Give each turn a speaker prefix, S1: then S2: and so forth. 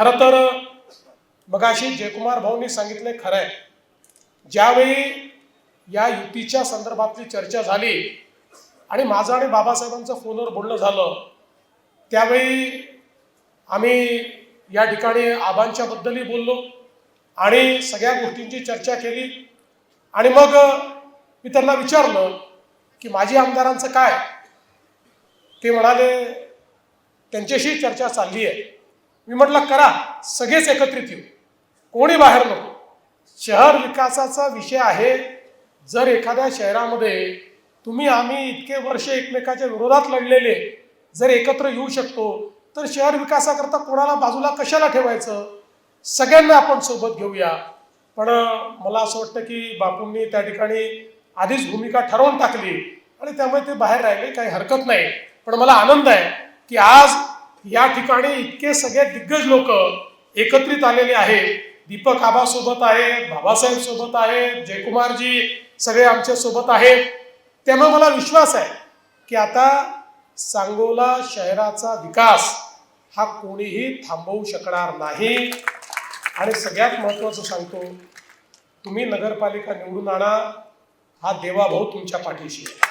S1: खरं तर मगाशी जयकुमार भाऊंनी सांगितले खरं आहे. ज्यावेळी या युतीच्या संदर्भातली चर्चा झाली आणि माझं आणि बाबासाहेबांचं फोनवर बोलणं झालं त्यावेळी आम्ही या ठिकाणी आबांच्याबद्दलही बोललो आणि सगळ्या गोष्टींची चर्चा केली आणि मग मी त्यांना विचारलं की माजी आमदारांचं काय? ते म्हणाले त्यांच्याशी चर्चा चालली आहे. मी म्हटलं करा सगळेच एकत्रित येऊ. कोणी बाहेर नको. शहर विकासाचा विषय आहे. जर एखाद्या शहरामध्ये तुम्ही आम्ही इतके वर्ष एकमेकाच्या विरोधात लढलेले जर एकत्र येऊ शकतो तर शहर विकासाकरता कोणाला बाजूला कशाला ठेवायचं? सगळ्यांना आपण सोबत घेऊया. पण मला असं वाटतं की बापूंनी त्या ठिकाणी आधीच भूमिका ठरवून टाकली आणि त्यामुळे ते बाहेर राहिले काही हरकत नाही. पण मला आनंद आहे की आज या ठिकाणी इतके सगळे दिग्गज लोक एकत्रित आलेले आहेत दीपक आबा सोबत आहेत बाबासाहेब सोबत आहेत जयकुमारजी सगळे आमच्यासोबत आहेत. त्यामुळे मला विश्वास आहे की आता सांगोला शहराचा विकास हा कोणीही थांबवू शकणार नाही. आणि सगळ्यात महत्त्वाचं सांगतो तुम्ही नगरपालिका निवडून आणा हा देवाभाऊ तुमच्या पाठीशी आहे.